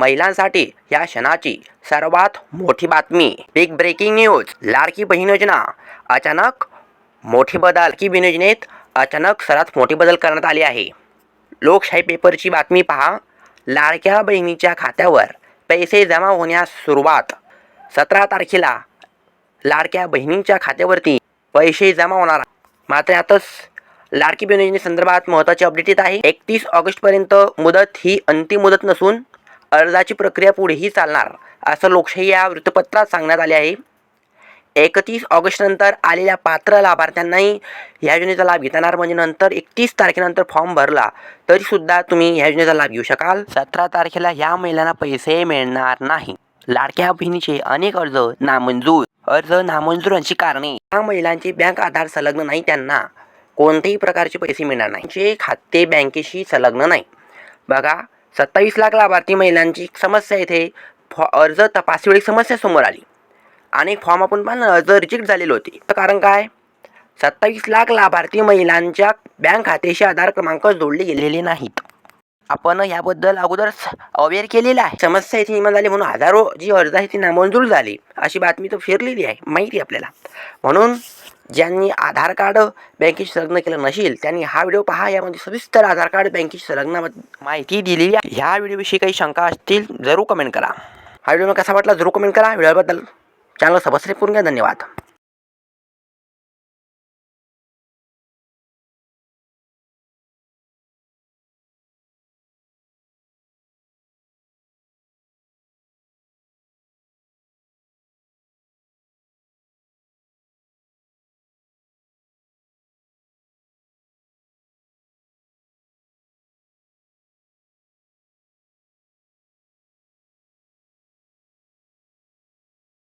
महिलांसाठी या क्षणाची सर्वात मोठी बातमी. Big breaking news Ladki Bahin योजना. अचानक मोठी बदल. की बहीण योजनेत अचानक सर्वात मोठी बदल करण्यात आली आहे. लोकशाही पेपरची बातमी पहा. लाडक्या बहिणीच्या खात्यावर पैसे जमा होण्यास सुरुवात. सतरा तारखेला लाडक्या बहिणींच्या खात्यावरती पैसे जमा होणार. मात्र यातच लाडकी बहीण योजनेसंदर्भात महत्त्वाची अपडेट येत आहे. एकतीस ऑगस्टपर्यंत मुदत ही अंतिम मुदत नसून अर्जाची प्रक्रिया पुढेही चालणार असं लोकशाही या वृत्तपत्रात सांगण्यात आले आहे. एकतीस ऑगस्टनंतर आलेल्या पात्र लाभार्थ्यांनाही ह्या योजनेचा लाभ घेता म्हणजे नंतर एकतीस तारखेनंतर फॉर्म भरला तरीसुद्धा तुम्ही ह्या योजनेचा लाभ घेऊ शकाल. सतरा तारखेला ह्या महिलांना पैसे मिळणार नाही. लाडक्या बहिणीचे अनेक अर्ज नामंजूर. अर्ज नामंजूरांची कारणे. ह्या महिलांचे बँक आधार संलग्न नाही त्यांना. कोणत्याही प्रकारचे पैसे मिळणार नाही. जे खाते बँकेशी संलग्न नाही. बघा सत्तावीस लाख लाभार्थी महिलांची समस्या येथे फॉ अर्ज तपासवेळी समस्या समोर आली. अनेक फॉर्म आपण पाहिलं अर्ज रिजेक्ट झालेले होते. तर कारण काय? सत्तावीस लाख लाभार्थी महिलांच्या बँक खात्याशी आधार क्रमांक जोडले गेलेले नाहीत. आपण याबद्दल अगोदर अवेअर केलेलं आहे. समस्या इथे निर्माण झाली म्हणून हजारो जी अर्ज आहे ती नामंजूर झाली. अशी बातमी तर फिरलेली आहे. माहिती आहे आपल्याला. म्हणून ज्यांनी आधार कार्ड बँकेशी संलग्न केलं नसेल त्यांनी हा व्हिडिओ पहा. यामध्ये सविस्तर आधार कार्ड बँकेशी संलग्न माहिती दिलेली आहे. ह्या व्हिडिओविषयी काही शंका असतील जरूर कमेंट करा. हा व्हिडिओ कसा वाटला जरूर कमेंट करा. व्हिडिओबद्दल चॅनल सबस्क्राईब करून घ्या. धन्यवाद.